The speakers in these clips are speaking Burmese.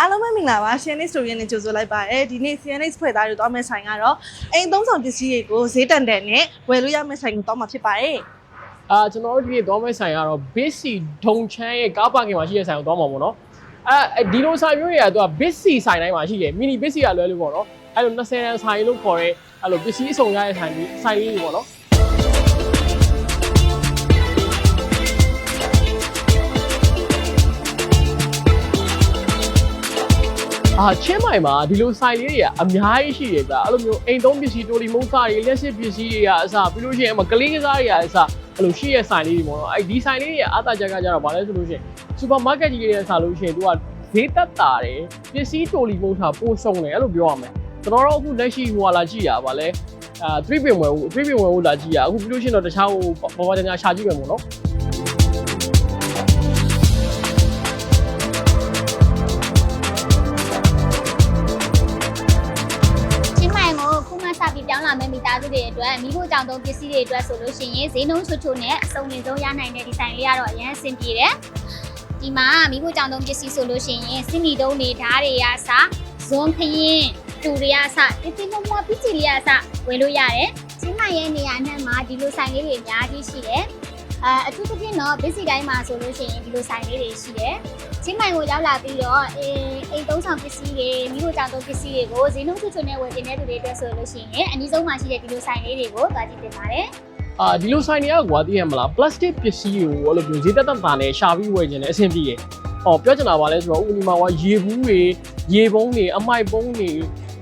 အားလုံးပဲမင်္ဂလာပါ CNX Story နဲ့ကြိုဆိုလိုက်ပါရစေဒီနေ့ CNX ဖွဲ့သားတွေတောင်းမဲ့ဆိုင်ကတော့အိမ်သုံးဆောင်ပစ္စည်းတွေကိုဈေးတန်တန်နဲ့ဝယ်လို့ရမယ့်ဆိုင်ကိုတောင်းမှာဖြစ်ပါတယ်အာကျွန်တော်တို့ဒီနေ့သွားမယ့်ဆိုင်ကတော့ Bitsy ဒုံချမ်းရဲ့ကားပါကင်မှာရှိတဲ့ဆိုင်ကိုသွားမှာပေါ့နော်အဲဒီလိုဆိုင်မျိုးတွေကသူက Bitsy ဆိုင်တိုင်းမှာရှိတယ် mini Bitsy ကလွဲလို့ပေါ့နော်အဲလို20တန်းဆိုင်လို့ခေါ်တဲ့အဲလိုပစ္စည်းအစုံရတဲ့ဆိုင်ကြီးဆိုင်လေးတွေပေါ့နော် အာချင်းမိုင်မှာဒီလိုဆိုင်လေးတွေကအများကြီးရှိတယ်ဗျအဲ့လိုမျိုးအိမ်သုံးပစ္စည်းတိုလီမုန်းစားတွေလက်စစ်ပစ္စည်းတွေကအစပြီးလို့ရှိရင်အမကလေးကစားတွေကအစအဲ့လိုရှိရဲ့ဆိုင်လေးတွေပေါ့နော်အဲ့ဒီဆိုင်လေးတွေကအသားကြကကြတော့ဗာလဲဆိုလို့ရှိရင်စူပါမားကတ်ကြီးတွေနဲ့ဆာလို့ရှိရင်သူကဈေးသက်တာတယ်ပစ္စည်းတိုလီမုန်းစားပို့ဆုံးတယ်အဲ့လိုပြောရမယ်ကျွန်တော်တို့အခုလက်ရှိဟိုဟာလာကြည့်ရပါလဲအာ3ပင်ဝယ်ဖို့3ပင်ဝယ်ဖို့လာကြည့်ရအခုပြီးလို့ရှိရင်တော့တခြားဟိုဘာဘာတညာရှာကြည့်မယ်ပေါ့နော် တွေအတွက်မိဖို့ကြောင့်သုံးပစ္စည်းတွေအတွက်ဆိုလို့ရှိရင်ဈေးနှုန်းချွတ်ချွတ်နဲ့အစုံလင်ဆုံးရနိုင်တဲ့ဒီဇိုင်းလေးကတော့အရင်အဆင်ပြေတယ်။ဒီမှာမိဖို့ကြောင့်သုံးပစ္စည်းဆိုလို့ရှိရင်စင်နီတုံးတွေဓာတ်တွေအစဇွန်ခရင်တူတွေအစတိတိမမပစ္စည်းလေးအစဝယ်လို့ရတယ်။ချင်းမိုင်ရဲ့နေရာနဲ့မှာဒီလိုဆိုင်လေးတွေအများကြီးရှိတယ်။ အဲအထူးသဖြင့်တော့ပစ္စည်းတိုင်းမှာဆိုလို့ရှိရင်ဒီလိုဆိုင်လေးတွေရှိတယ်။ချင်းမိုင်ကိုရောက်လာပြီးတော့အင်းအိမ်သုံးဆောင်ပစ္စည်းတွေမိဖို့ကြောင့်သုံးပစ္စည်းတွေကိုဈေးနှုန်းချွတ်ချွတ်နဲ့ဝယ်တင်တဲ့သူတွေအတွက်ဆိုလို့ရှိရင်အနည်းဆုံးမှာရှိတဲ့ဒီလိုဆိုင်လေးတွေကိုတွားကြည့်တင်ပါတယ်အာဒီလိုဆိုင်တွေကကွာသိရမလား plastic ပစ္စည်းကိုအဲ့လိုမျိုးဈေးသက်သက်သာနဲ့ရှာပြီးဝယ်ခြင်းနဲ့အဆင်ပြေရဲ့။အော်ပြောချင်တာပါလဲဆိုတော့ဥပမာကရေဘူးတွေရေပုံးတွေအမိုက်ပုံးတွေ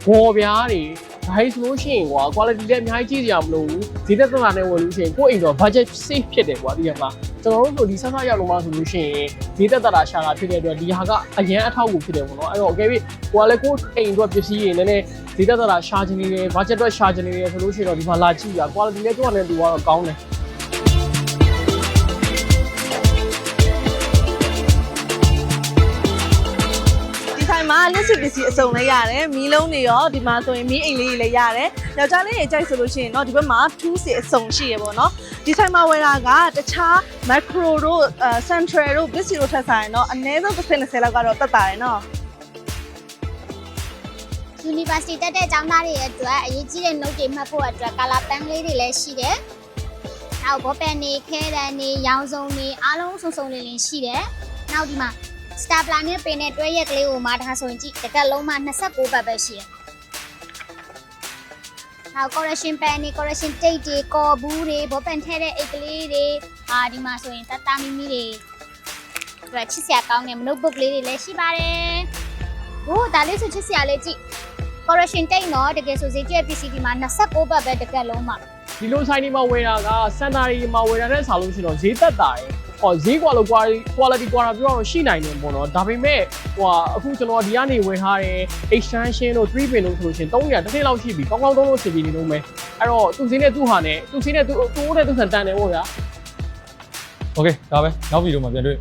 ဘော်ပြားတွေ ဒါဟိဆိုလို့ရှိရင်ကွာ quality လည်းအများကြီးကြည့်ကြရမလို့ဘူးဈေးသက်သက်သာနဲ့ဝယ်လို့ရှိရင်ကိုယ့်အိမ်တော့ budget safe ဖြစ်တယ်ကွာသိရမလား။ကျွန်တော်တို့တို့ဒီဆက်ဆက်ရောက်လို့မှဆိုလို့ရှိရင်ဈေးသက်သက်သာရှာတာဖြစ်တဲ့အတွက်ဒီဟာကအရန်အထောက်အကူဖြစ်တယ်ပေါ့နော်။အဲ့တော့အကယ်၍ကိုကလည်းကိုယ့်အိမ်အတွက်ပစ္စည်းတွေနည်းနည်းဈေးသက်သက်သာရှာချင်နေတယ် budget အတွက်ရှာချင်နေတယ်ဆိုလို့ရှိရင်တော့ဒီမှာလာကြည့်ရ quality လည်းသူ့အနေနဲ့သူကတော့ကောင်းတယ် ဆိုင်မှာလက်စစ်ပစ္စည်းအစုံလည်းရတယ်မီးလုံးတွေရောဒီမှာဆိုရင်မီးအိမ်လေးတွေလည်းရတယ်ယောက်ျားလေးတွေကြိုက်ဆိုလို့ရှိရင်တော့ဒီဘက်မှာထူးစီအစုံရှိရပေါ့နော်ဒီဆိုင်မှာဝယ်တာကတခြား macro တို့အဲ central တို့ busy တို့ထက်ဆိုင်တော့အနည်းဆုံးတစ်20လောက်ကတော့တက်တာရယ်နော် University တက်တဲ့ကျောင်းသားတွေအတွက်အရေးကြီးတဲ့ note တွေမှတ်ဖို့အတွက် color pen လေးတွေလည်းရှိတယ်။နောက်ဘောပန်တွေခဲတန်တွေရောင်စုံတွေအားလုံးစုံစုံလင်လင်ရှိတယ်။နောက်ဒီမှာ stapler နဲ့ပင်နဲ့တွဲရက်ကလေးကိုမှဒါဆိုရင်ကြည့်တစ်ကက်လုံးမှ29ဘတ်ပဲရှိတယ်။နောက် correction pen တွေ correction tape တွေကော်ဘူးတွေဘောပန်ထဲတဲ့အိတ်ကလေးတွေအာဒီမှာဆိုရင်တတမီမီတွေအတွက်ချစ်စရာကောင်းတဲ့ notebook လေးတွေလည်းရှိပါတယ်။ဟိုဒါလေးဆိုချစ်စရာလေးကြည့် correction tape တော့တကယ်ဆိုဈေးကျက်ပစ္စည်းဒီမှာ29ဘတ်ပဲတစ်ကက်လုံးမှာဒီလိုဆိုင်ဒီမှာဝယ်တာကစန်တာဒီမှာဝယ်တာနဲ့ဆာလို့ရှိရင်တော့ဈေးသက်တာရယ် ဟောဈေးကွာလို့ quality ကွာတာပြောတော့ရှိနိုင်တယ်ပေါ့နော်ဒါပေမဲ့ဟိုအခုကျွန်တော်ဒီကနေဝယ်ထားတဲ့ extension တို့ three pin တို့ဆိုလို့ရှင်၃ညတစ်ထည့်လောက်ရှိပြီကောင်းကောင်းသုံးလို့ရှိပြီနေလို့မယ်အဲ့တော့သူ့ဈေးနဲ့သူ့ဟာနဲ့သူ့ဈေးနဲ့သူ့သူ့နဲ့သူ့ဆန်တန်တယ်ပေါ့ဗျာ Okay ဒါပဲနောက်ဗီဒီယိုမှာပြန်တွေ့